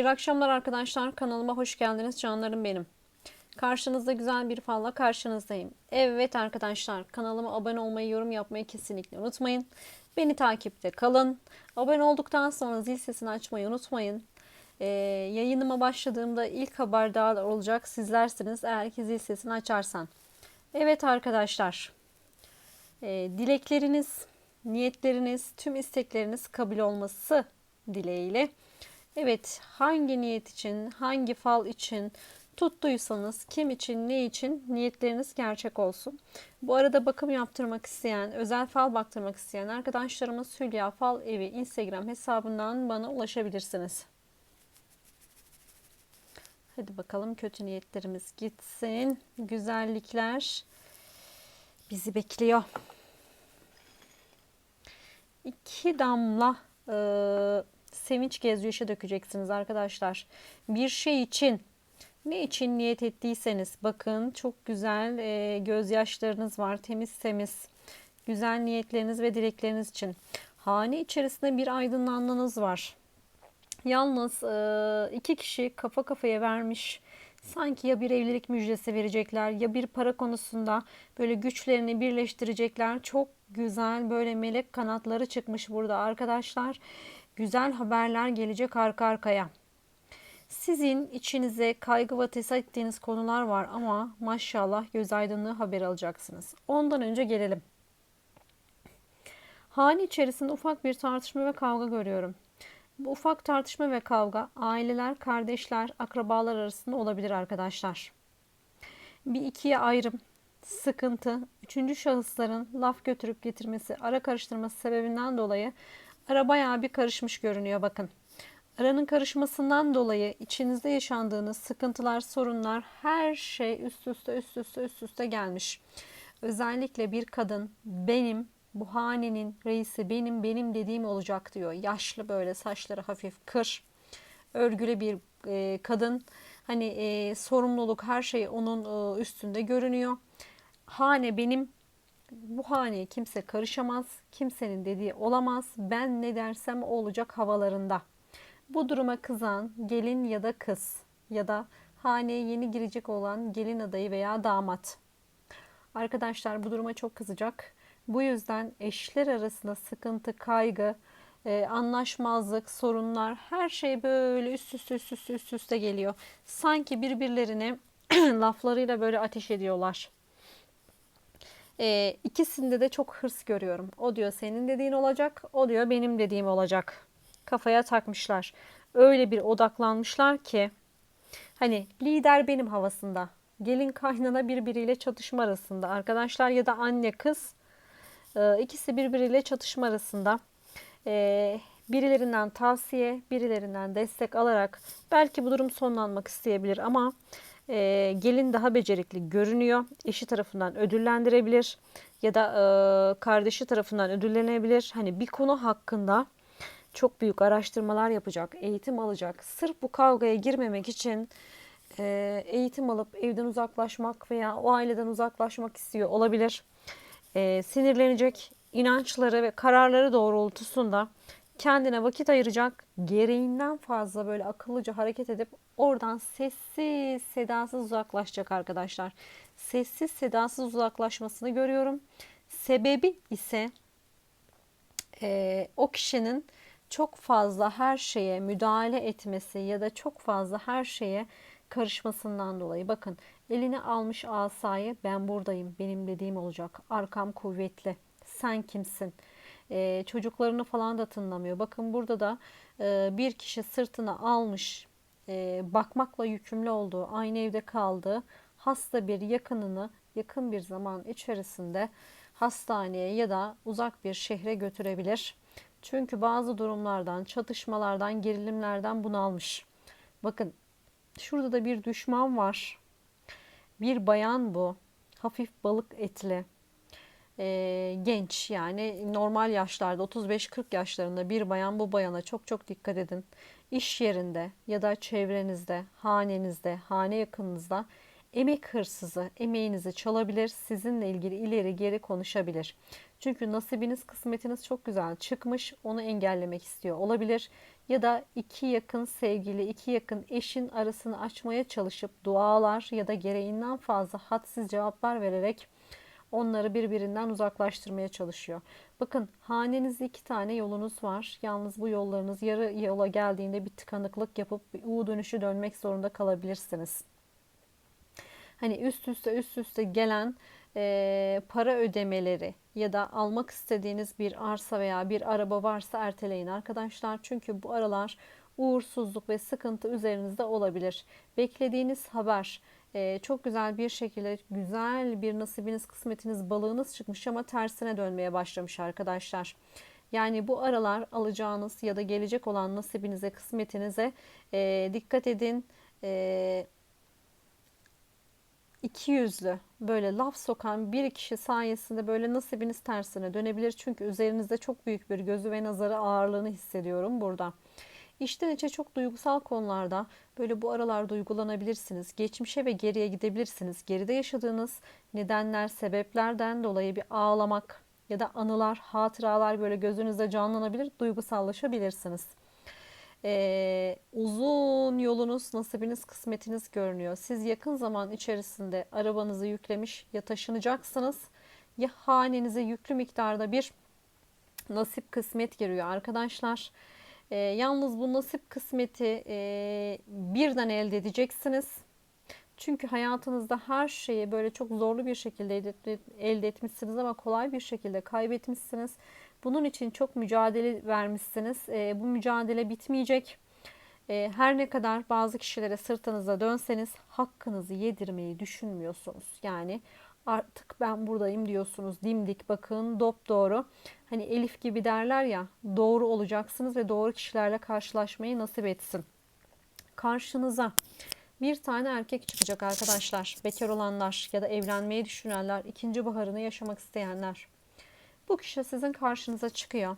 Hayırlı akşamlar arkadaşlar. Kanalıma hoş geldiniz canlarım benim. Karşınızda güzel bir falla karşınızdayım. Evet arkadaşlar kanalıma abone olmayı, yorum yapmayı kesinlikle unutmayın. Beni takipte kalın. Abone olduktan sonra zil sesini açmayı unutmayın. Ee, yayınıma başladığımda ilk haberdar olacak sizlersiniz eğer ki zil sesini açarsan. Evet arkadaşlar. Ee, dilekleriniz, niyetleriniz, tüm istekleriniz kabul olması dileğiyle. Evet, hangi niyet için, hangi fal için tuttuysanız, kim için, ne için niyetleriniz gerçek olsun. Bu arada bakım yaptırmak isteyen, özel fal baktırmak isteyen arkadaşlarımız Hülya Fal Evi Instagram hesabından bana ulaşabilirsiniz. Hadi bakalım kötü niyetlerimiz gitsin. Güzellikler bizi bekliyor. İki damla sevinç gözyaşı dökeceksiniz arkadaşlar. Bir şey için ne için niyet ettiyseniz bakın çok güzel e, gözyaşlarınız var. Temiz temiz güzel niyetleriniz ve dilekleriniz için. Hane içerisinde bir aydınlanmanız var. Yalnız e, iki kişi kafa kafaya vermiş. Sanki ya bir evlilik müjdesi verecekler ya bir para konusunda böyle güçlerini birleştirecekler. Çok güzel böyle melek kanatları çıkmış burada arkadaşlar. Güzel haberler gelecek arka arkaya. Sizin içinize kaygı ve tesa ettiğiniz konular var ama maşallah göz aydınlığı haber alacaksınız. Ondan önce gelelim. Hane içerisinde ufak bir tartışma ve kavga görüyorum. Bu ufak tartışma ve kavga aileler, kardeşler, akrabalar arasında olabilir arkadaşlar. Bir ikiye ayrım, sıkıntı, üçüncü şahısların laf götürüp getirmesi, ara karıştırması sebebinden dolayı ara bayağı bir karışmış görünüyor bakın. Aranın karışmasından dolayı içinizde yaşandığınız sıkıntılar, sorunlar her şey üst üste üst üste üst üste gelmiş. Özellikle bir kadın benim bu hanenin reisi benim benim dediğim olacak diyor. Yaşlı böyle saçları hafif kır. Örgülü bir e, kadın. Hani e, sorumluluk her şey onun e, üstünde görünüyor. Hane benim bu haneye kimse karışamaz. Kimsenin dediği olamaz. Ben ne dersem olacak havalarında. Bu duruma kızan gelin ya da kız ya da haneye yeni girecek olan gelin adayı veya damat. Arkadaşlar bu duruma çok kızacak. Bu yüzden eşler arasında sıkıntı, kaygı, e, anlaşmazlık, sorunlar her şey böyle üst üste üst üste üst üste geliyor. Sanki birbirlerini laflarıyla böyle ateş ediyorlar. E, ikisinde de çok hırs görüyorum. O diyor senin dediğin olacak, o diyor benim dediğim olacak. Kafaya takmışlar. Öyle bir odaklanmışlar ki hani lider benim havasında. Gelin kaynana birbiriyle çatışma arasında. Arkadaşlar ya da anne kız e, ikisi birbiriyle çatışma arasında. E, birilerinden tavsiye, birilerinden destek alarak belki bu durum sonlanmak isteyebilir ama e, gelin daha becerikli görünüyor. Eşi tarafından ödüllendirebilir ya da kardeşi tarafından ödüllenebilir. Hani bir konu hakkında çok büyük araştırmalar yapacak, eğitim alacak. Sırf bu kavgaya girmemek için e, eğitim alıp evden uzaklaşmak veya o aileden uzaklaşmak istiyor olabilir. E, sinirlenecek inançları ve kararları doğrultusunda kendine vakit ayıracak, gereğinden fazla böyle akıllıca hareket edip oradan sessiz sedasız uzaklaşacak arkadaşlar. Sessiz sedasız uzaklaşmasını görüyorum. Sebebi ise e, o kişinin çok fazla her şeye müdahale etmesi ya da çok fazla her şeye karışmasından dolayı bakın eline almış asayı ben buradayım benim dediğim olacak arkam kuvvetli sen kimsin ee, çocuklarını falan da tınlamıyor bakın burada da e, bir kişi sırtına almış e, bakmakla yükümlü olduğu aynı evde kaldığı hasta bir yakınını yakın bir zaman içerisinde hastaneye ya da uzak bir şehre götürebilir çünkü bazı durumlardan, çatışmalardan, gerilimlerden bunalmış. Bakın şurada da bir düşman var. Bir bayan bu. Hafif balık etli. Ee, genç yani normal yaşlarda 35-40 yaşlarında bir bayan bu bayana çok çok dikkat edin. İş yerinde ya da çevrenizde, hanenizde, hane yakınınızda emek hırsızı emeğinizi çalabilir, sizinle ilgili ileri geri konuşabilir. Çünkü nasibiniz, kısmetiniz çok güzel çıkmış, onu engellemek istiyor olabilir. ya da iki yakın sevgili, iki yakın eşin arasını açmaya çalışıp dualar ya da gereğinden fazla hadsiz cevaplar vererek onları birbirinden uzaklaştırmaya çalışıyor. Bakın hanenizde iki tane yolunuz var. Yalnız bu yollarınız yarı yola geldiğinde bir tıkanıklık yapıp U dönüşü dönmek zorunda kalabilirsiniz. Hani üst üste üst üste gelen e, para ödemeleri ya da almak istediğiniz bir arsa veya bir araba varsa erteleyin arkadaşlar. Çünkü bu aralar uğursuzluk ve sıkıntı üzerinizde olabilir. Beklediğiniz haber e, çok güzel bir şekilde güzel bir nasibiniz, kısmetiniz, balığınız çıkmış ama tersine dönmeye başlamış arkadaşlar. Yani bu aralar alacağınız ya da gelecek olan nasibinize, kısmetinize e, dikkat edin. E, iki yüzlü böyle laf sokan bir kişi sayesinde böyle nasibiniz tersine dönebilir. Çünkü üzerinizde çok büyük bir gözü ve nazarı ağırlığını hissediyorum burada. İçten içe çok duygusal konularda böyle bu aralar duygulanabilirsiniz. Geçmişe ve geriye gidebilirsiniz. Geride yaşadığınız nedenler, sebeplerden dolayı bir ağlamak ya da anılar, hatıralar böyle gözünüzde canlanabilir, duygusallaşabilirsiniz. Ee, uzun yolunuz, nasibiniz, kısmetiniz görünüyor. Siz yakın zaman içerisinde arabanızı yüklemiş ya taşınacaksınız ya hanenize yüklü miktarda bir nasip kısmet giriyor arkadaşlar. Ee, yalnız bu nasip kısmeti e, birden elde edeceksiniz. Çünkü hayatınızda her şeyi böyle çok zorlu bir şekilde elde etmişsiniz ama kolay bir şekilde kaybetmişsiniz. Bunun için çok mücadele vermişsiniz. E, bu mücadele bitmeyecek. E, her ne kadar bazı kişilere sırtınıza dönseniz hakkınızı yedirmeyi düşünmüyorsunuz. Yani artık ben buradayım diyorsunuz. Dimdik bakın dop doğru. Hani Elif gibi derler ya doğru olacaksınız ve doğru kişilerle karşılaşmayı nasip etsin. Karşınıza bir tane erkek çıkacak arkadaşlar. Bekar olanlar ya da evlenmeyi düşünenler, ikinci baharını yaşamak isteyenler. Bu kişi sizin karşınıza çıkıyor.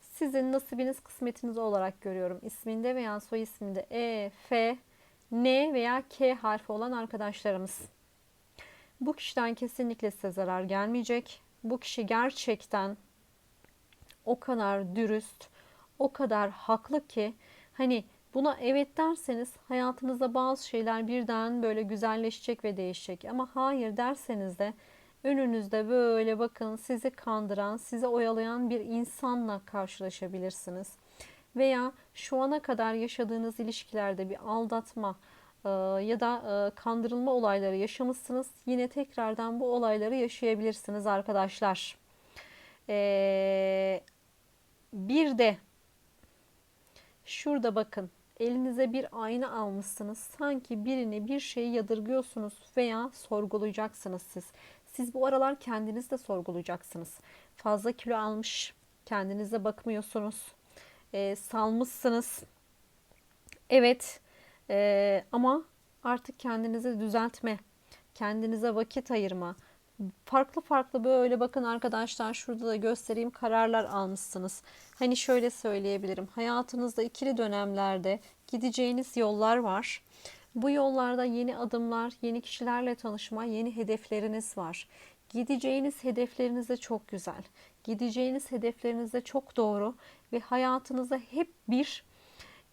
Sizin nasibiniz kısmetiniz olarak görüyorum. İsminde veya soy isminde E, F, N veya K harfi olan arkadaşlarımız. Bu kişiden kesinlikle size zarar gelmeyecek. Bu kişi gerçekten o kadar dürüst, o kadar haklı ki hani buna evet derseniz hayatınızda bazı şeyler birden böyle güzelleşecek ve değişecek. Ama hayır derseniz de önünüzde böyle bakın sizi kandıran, sizi oyalayan bir insanla karşılaşabilirsiniz. Veya şu ana kadar yaşadığınız ilişkilerde bir aldatma, ya da e, kandırılma olayları yaşamışsınız. Yine tekrardan bu olayları yaşayabilirsiniz arkadaşlar. E, bir de şurada bakın elinize bir ayna almışsınız. Sanki birini bir şeyi yadırgıyorsunuz veya sorgulayacaksınız siz. Siz bu aralar kendiniz de sorgulayacaksınız. Fazla kilo almış, kendinize bakmıyorsunuz. E, salmışsınız. Evet e, ama artık kendinizi düzeltme, kendinize vakit ayırma, farklı farklı böyle bakın arkadaşlar şurada da göstereyim kararlar almışsınız. Hani şöyle söyleyebilirim. Hayatınızda ikili dönemlerde gideceğiniz yollar var. Bu yollarda yeni adımlar, yeni kişilerle tanışma, yeni hedefleriniz var. Gideceğiniz hedefleriniz de çok güzel. Gideceğiniz hedefleriniz de çok doğru ve hayatınızda hep bir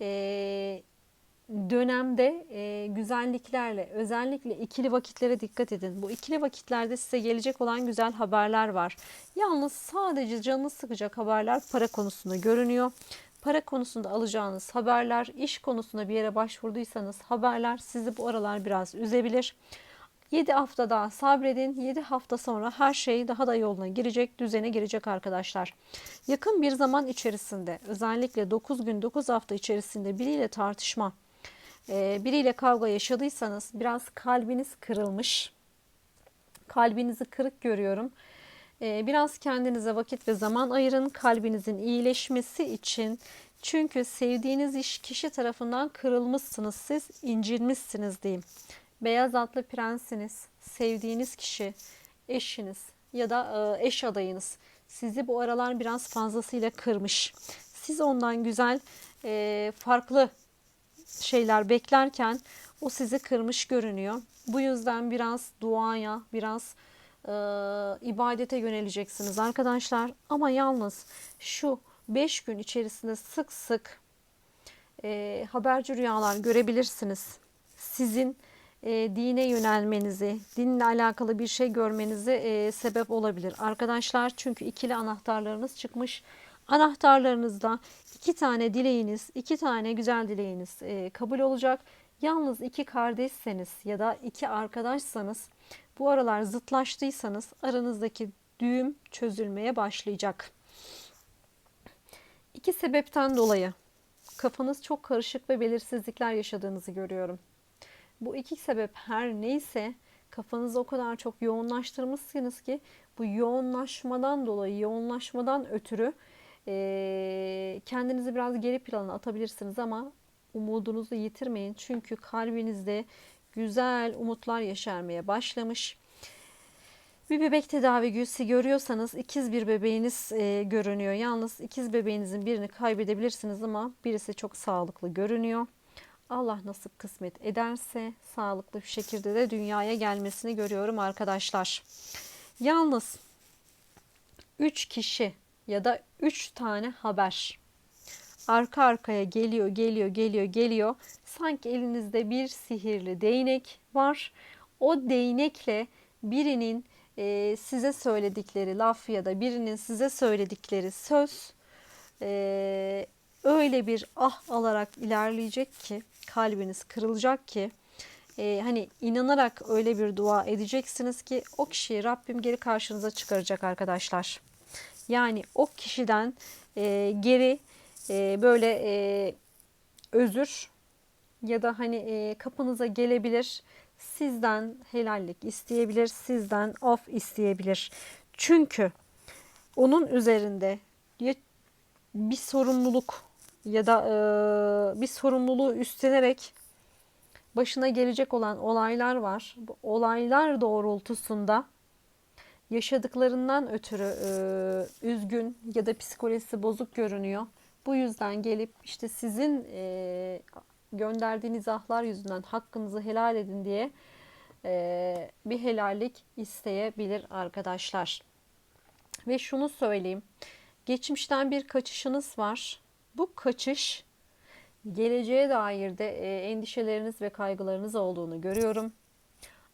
e, dönemde e, güzelliklerle özellikle ikili vakitlere dikkat edin. Bu ikili vakitlerde size gelecek olan güzel haberler var. Yalnız sadece canını sıkacak haberler para konusunda görünüyor. Para konusunda alacağınız haberler, iş konusunda bir yere başvurduysanız haberler sizi bu aralar biraz üzebilir. 7 hafta daha sabredin. 7 hafta sonra her şey daha da yoluna girecek, düzene girecek arkadaşlar. Yakın bir zaman içerisinde özellikle 9 gün 9 hafta içerisinde biriyle tartışma, e, biriyle kavga yaşadıysanız biraz kalbiniz kırılmış. Kalbinizi kırık görüyorum. E, biraz kendinize vakit ve zaman ayırın kalbinizin iyileşmesi için. Çünkü sevdiğiniz kişi tarafından kırılmışsınız siz, incilmişsiniz diyeyim. Beyaz atlı prensiniz, sevdiğiniz kişi, eşiniz ya da e, eş adayınız sizi bu aralar biraz fazlasıyla kırmış. Siz ondan güzel, e, farklı şeyler beklerken o sizi kırmış görünüyor. Bu yüzden biraz duaya, biraz e, ibadete yöneleceksiniz arkadaşlar. Ama yalnız şu 5 gün içerisinde sık sık e, haberci rüyalar görebilirsiniz. Sizin e, dine yönelmenizi, dinle alakalı bir şey görmenizi e, sebep olabilir. Arkadaşlar çünkü ikili anahtarlarınız çıkmış. Anahtarlarınızda iki tane dileğiniz, iki tane güzel dileğiniz e, kabul olacak. Yalnız iki kardeşseniz ya da iki arkadaşsanız bu aralar zıtlaştıysanız aranızdaki düğüm çözülmeye başlayacak. İki sebepten dolayı kafanız çok karışık ve belirsizlikler yaşadığınızı görüyorum. Bu iki sebep her neyse kafanızı o kadar çok yoğunlaştırmışsınız ki bu yoğunlaşmadan dolayı, yoğunlaşmadan ötürü e, kendinizi biraz geri plana atabilirsiniz ama umudunuzu yitirmeyin. Çünkü kalbinizde güzel umutlar yaşarmaya başlamış. Bir bebek tedavisi görüyorsanız ikiz bir bebeğiniz e, görünüyor. Yalnız ikiz bebeğinizin birini kaybedebilirsiniz ama birisi çok sağlıklı görünüyor. Allah nasip kısmet ederse sağlıklı bir şekilde de dünyaya gelmesini görüyorum arkadaşlar. Yalnız 3 kişi ya da 3 tane haber arka arkaya geliyor, geliyor, geliyor, geliyor. Sanki elinizde bir sihirli değnek var. O değnekle birinin e, size söyledikleri laf ya da birinin size söyledikleri söz e, öyle bir ah alarak ilerleyecek ki kalbiniz kırılacak ki e, hani inanarak öyle bir dua edeceksiniz ki o kişiyi Rabbim geri karşınıza çıkaracak arkadaşlar. Yani o kişiden e, geri e, böyle e, özür ya da hani e, kapınıza gelebilir sizden helallik isteyebilir, sizden of isteyebilir. Çünkü onun üzerinde bir sorumluluk ya da e, bir sorumluluğu üstlenerek başına gelecek olan olaylar var. Bu olaylar doğrultusunda yaşadıklarından ötürü e, üzgün ya da psikolojisi bozuk görünüyor. Bu yüzden gelip işte sizin e, gönderdiğiniz ahlar yüzünden hakkınızı helal edin diye e, bir helallik isteyebilir arkadaşlar. Ve şunu söyleyeyim. Geçmişten bir kaçışınız var. Bu kaçış geleceğe dair de e, endişeleriniz ve kaygılarınız olduğunu görüyorum.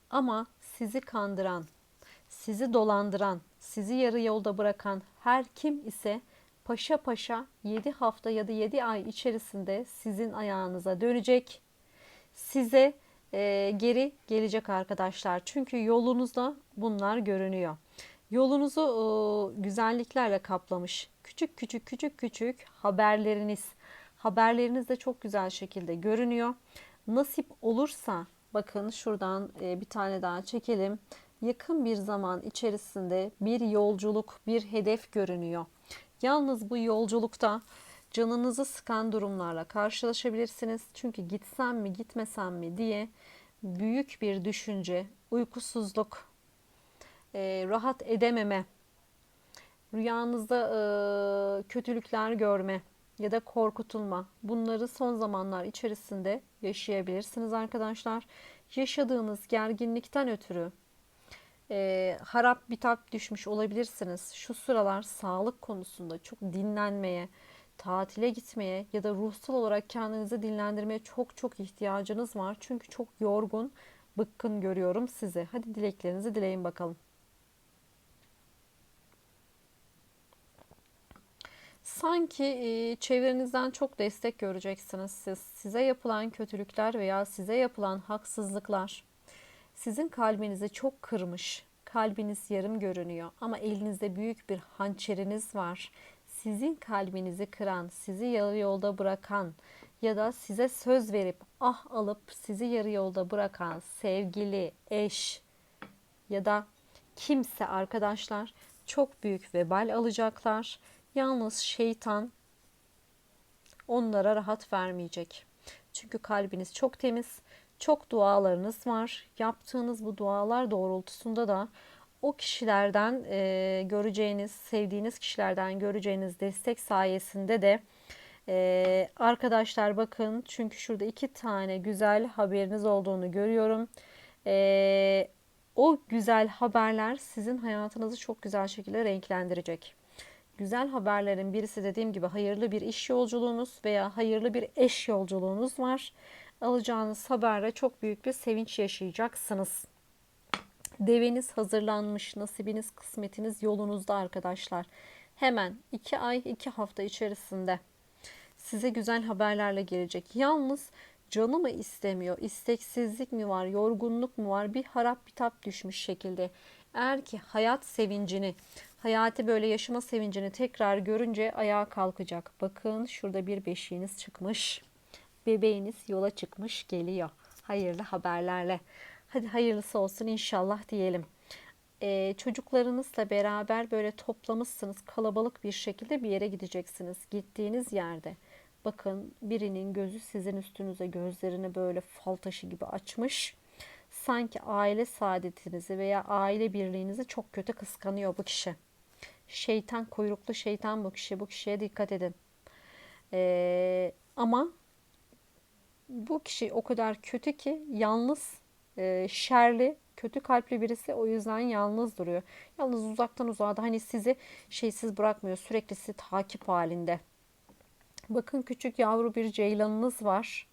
Ama sizi kandıran, sizi dolandıran, sizi yarı yolda bırakan her kim ise paşa paşa 7 hafta ya da 7 ay içerisinde sizin ayağınıza dönecek. Size e, geri gelecek arkadaşlar. Çünkü yolunuzda bunlar görünüyor. Yolunuzu e, güzelliklerle kaplamış. Küçük küçük küçük küçük haberleriniz. Haberleriniz de çok güzel şekilde görünüyor. Nasip olursa bakın şuradan e, bir tane daha çekelim. Yakın bir zaman içerisinde bir yolculuk, bir hedef görünüyor. Yalnız bu yolculukta canınızı sıkan durumlarla karşılaşabilirsiniz. Çünkü gitsem mi gitmesem mi diye büyük bir düşünce, uykusuzluk, e, rahat edememe, rüyanızda e, kötülükler görme ya da korkutulma bunları son zamanlar içerisinde yaşayabilirsiniz arkadaşlar. Yaşadığınız gerginlikten ötürü e, harap bitap düşmüş olabilirsiniz. Şu sıralar sağlık konusunda çok dinlenmeye, tatile gitmeye ya da ruhsal olarak kendinizi dinlendirmeye çok çok ihtiyacınız var. Çünkü çok yorgun, bıkkın görüyorum sizi. Hadi dileklerinizi dileyin bakalım. Sanki e, çevrenizden çok destek göreceksiniz siz. Size yapılan kötülükler veya size yapılan haksızlıklar sizin kalbinizi çok kırmış. Kalbiniz yarım görünüyor ama elinizde büyük bir hançeriniz var. Sizin kalbinizi kıran, sizi yarı yolda bırakan ya da size söz verip ah alıp sizi yarı yolda bırakan sevgili, eş ya da kimse arkadaşlar çok büyük vebal alacaklar. Yalnız şeytan onlara rahat vermeyecek. Çünkü kalbiniz çok temiz, çok dualarınız var. Yaptığınız bu dualar doğrultusunda da o kişilerden e, göreceğiniz, sevdiğiniz kişilerden göreceğiniz destek sayesinde de e, arkadaşlar bakın çünkü şurada iki tane güzel haberiniz olduğunu görüyorum. E, o güzel haberler sizin hayatınızı çok güzel şekilde renklendirecek. Güzel haberlerin birisi dediğim gibi hayırlı bir iş yolculuğunuz veya hayırlı bir eş yolculuğunuz var. Alacağınız haberle çok büyük bir sevinç yaşayacaksınız. Deveniz hazırlanmış, nasibiniz, kısmetiniz yolunuzda arkadaşlar. Hemen 2 ay 2 hafta içerisinde size güzel haberlerle gelecek. Yalnız canı mı istemiyor, isteksizlik mi var, yorgunluk mu var, bir harap bitap düşmüş şekilde. Eğer ki hayat sevincini, hayatı böyle yaşama sevincini tekrar görünce ayağa kalkacak. Bakın şurada bir beşiğiniz çıkmış. Bebeğiniz yola çıkmış geliyor. Hayırlı haberlerle. Hadi hayırlısı olsun inşallah diyelim. Ee, çocuklarınızla beraber böyle toplamışsınız kalabalık bir şekilde bir yere gideceksiniz. Gittiğiniz yerde bakın birinin gözü sizin üstünüze gözlerini böyle fal taşı gibi açmış. Sanki aile saadetinizi veya aile birliğinizi çok kötü kıskanıyor bu kişi. Şeytan kuyruklu şeytan bu kişi. Bu kişiye dikkat edin. Ee, ama bu kişi o kadar kötü ki yalnız, e, şerli, kötü kalpli birisi o yüzden yalnız duruyor. Yalnız uzaktan uzağa da hani sizi şeysiz bırakmıyor. Sürekli sizi takip halinde. Bakın küçük yavru bir ceylanınız var.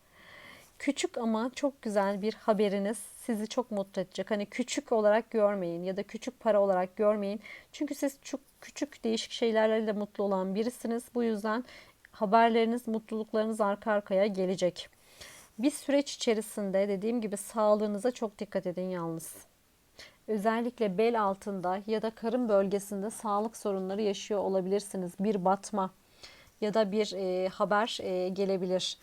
Küçük ama çok güzel bir haberiniz sizi çok mutlu edecek. Hani küçük olarak görmeyin ya da küçük para olarak görmeyin. Çünkü siz çok küçük değişik şeylerle de mutlu olan birisiniz. Bu yüzden haberleriniz, mutluluklarınız arka arkaya gelecek. Bir süreç içerisinde dediğim gibi sağlığınıza çok dikkat edin yalnız. Özellikle bel altında ya da karın bölgesinde sağlık sorunları yaşıyor olabilirsiniz. Bir batma ya da bir e, haber e, gelebilir.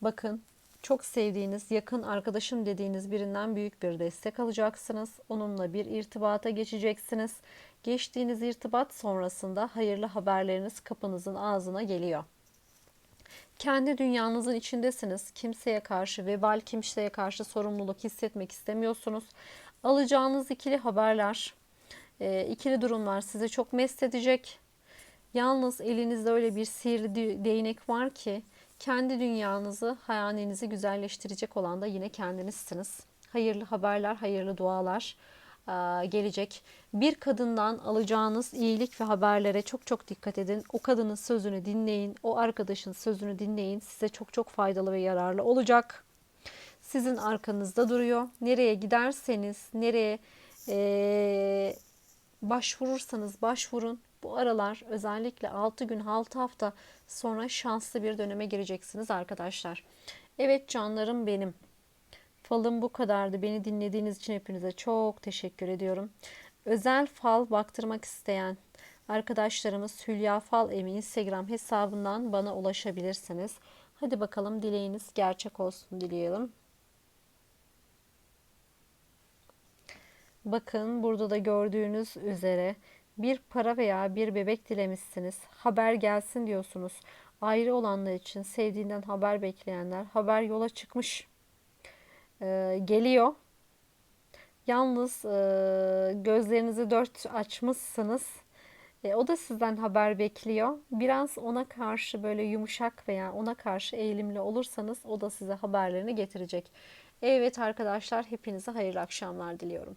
Bakın çok sevdiğiniz, yakın arkadaşım dediğiniz birinden büyük bir destek alacaksınız. Onunla bir irtibata geçeceksiniz. Geçtiğiniz irtibat sonrasında hayırlı haberleriniz kapınızın ağzına geliyor. Kendi dünyanızın içindesiniz. Kimseye karşı, vebal kimseye karşı sorumluluk hissetmek istemiyorsunuz. Alacağınız ikili haberler, e, ikili durumlar sizi çok mest edecek. Yalnız elinizde öyle bir sihirli değnek var ki kendi dünyanızı, hayalinizi güzelleştirecek olan da yine kendinizsiniz. Hayırlı haberler, hayırlı dualar gelecek. Bir kadından alacağınız iyilik ve haberlere çok çok dikkat edin. O kadının sözünü dinleyin, o arkadaşın sözünü dinleyin. Size çok çok faydalı ve yararlı olacak. Sizin arkanızda duruyor. Nereye giderseniz, nereye e, başvurursanız başvurun. Bu aralar özellikle 6 gün 6 hafta sonra şanslı bir döneme gireceksiniz arkadaşlar. Evet canlarım benim. Falım bu kadardı. Beni dinlediğiniz için hepinize çok teşekkür ediyorum. Özel fal baktırmak isteyen arkadaşlarımız Hülya Fal Emi Instagram hesabından bana ulaşabilirsiniz. Hadi bakalım dileğiniz gerçek olsun dileyelim. Bakın burada da gördüğünüz üzere bir para veya bir bebek dilemişsiniz. Haber gelsin diyorsunuz. Ayrı olanlar için sevdiğinden haber bekleyenler haber yola çıkmış. Ee, geliyor. Yalnız e, gözlerinizi dört açmışsınız. E, o da sizden haber bekliyor. Biraz ona karşı böyle yumuşak veya ona karşı eğilimli olursanız o da size haberlerini getirecek. Evet arkadaşlar hepinize hayırlı akşamlar diliyorum.